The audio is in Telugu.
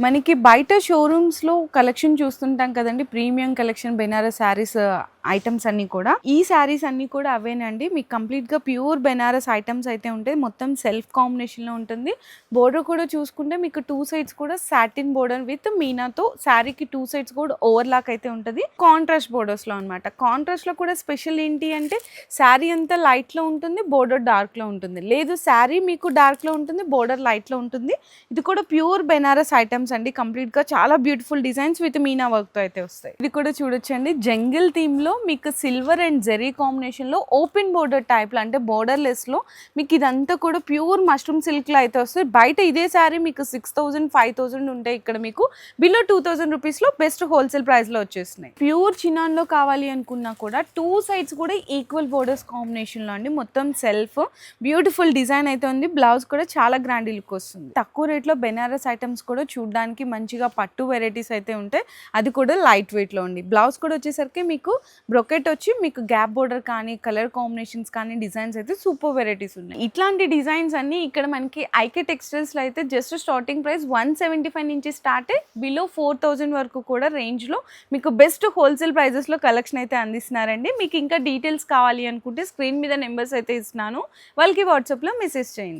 మనకి బయట షోరూమ్స్లో కలెక్షన్ చూస్తుంటాం కదండి. Premium collection Banaras saris items అన్ని కూడా. ఈ శారీస్ అన్ని కూడా అవేనండి. మీకు కంప్లీట్గా ప్యూర్ బెనారస్ ఐటమ్స్ అయితే ఉంటాయి. మొత్తం సెల్ఫ్ కాంబినేషన్లో ఉంటుంది. బోర్డర్ కూడా చూసుకుంటే మీకు టూ సైడ్స్ కూడా సాటిన్ బోర్డర్ విత్ మీనాతో శారీకి టూ సైడ్స్ కూడా ఓవర్ లాక్ అయితే ఉంటుంది. కాంట్రాస్ట్ బోర్డర్స్లో అనమాట కాంట్రాస్ట్లో కూడా స్పెషల్ ఏంటి అంటే శారీ అంతా లైట్లో ఉంటుంది బోర్డర్ డార్క్లో ఉంటుంది. లేదు శారీ మీకు డార్క్లో ఉంటుంది బోర్డర్ లైట్లో ఉంటుంది. ఇది కూడా ప్యూర్ బెనారస్ ఐటమ్స్ అండి. కంప్లీట్గా చాలా బ్యూటిఫుల్ డిజైన్స్ విత్ మీనా వర్క్తో అయితే వస్తాయి. ఇది కూడా చూడొచ్చండి. జంగిల్ థీమ్లో మీకు సిల్వర్ అండ్ జెరీ కాంబినేషన్లో ఓపెన్ బోర్డర్ టైప్లో అంటే బోర్డర్ లెస్లో మీకు ఇదంతా కూడా ప్యూర్ మష్రూమ్ సిల్క్లో అయితే వస్తుంది. బయట ఇదే శారీ మీకు సిక్స్ థౌసండ్ ఫైవ్ థౌసండ్ ఉంటాయి ఇక్కడ మీకు. బిలో టూ థౌసండ్ రూపీస్లో బెస్ట్ హోల్సేల్ ప్రైస్లో వచ్చేస్తున్నాయి. ప్యూర్ చినాన్లో కావాలి అనుకున్నా కూడా టూ సైడ్స్ కూడా ఈక్వల్ బోర్డర్స్ కాంబినేషన్లో అండి. మొత్తం సెల్ఫ్ బ్యూటిఫుల్ డిజైన్ అయితే ఉంది. బ్లౌజ్ కూడా చాలా గ్రాండ్ లుక్ వస్తుంది. తక్కువ రేట్లో బెనారస్ ఐటమ్స్ కూడా చూడడానికి మంచిగా పట్టు వెరైటీస్ అయితే ఉంటాయి. అది కూడా లైట్ వెయిట్లో ఉంది. బ్లౌజ్ కూడా వచ్చేసరికి మీకు బ్రొకెట్ వచ్చి మీకు గ్యాప్ బోర్డర్ కానీ కలర్ కాంబినేషన్స్ కానీ డిజైన్స్ అయితే సూపర్ వెరైటీస్ ఉన్నాయి. ఇట్లాంటి డిజైన్స్ అన్నీ ఇక్కడ మనకి ఐకే టెక్స్టైల్స్లో అయితే just starting price one seventy five నుంచి స్టార్ట్ బిలో ఫోర్ థౌజండ్ వరకు కూడా రేంజ్లో మీకు బెస్ట్ హోల్సేల్ ప్రైజెస్లో కలెక్షన్ అయితే అందిస్తున్నారండి. మీకు ఇంకా డీటెయిల్స్ కావాలి అనుకుంటే స్క్రీన్ మీద నెంబర్స్ అయితే ఇస్తున్నాను. వాళ్ళకి వాట్సాప్లో మెసేజ్ చేయండి.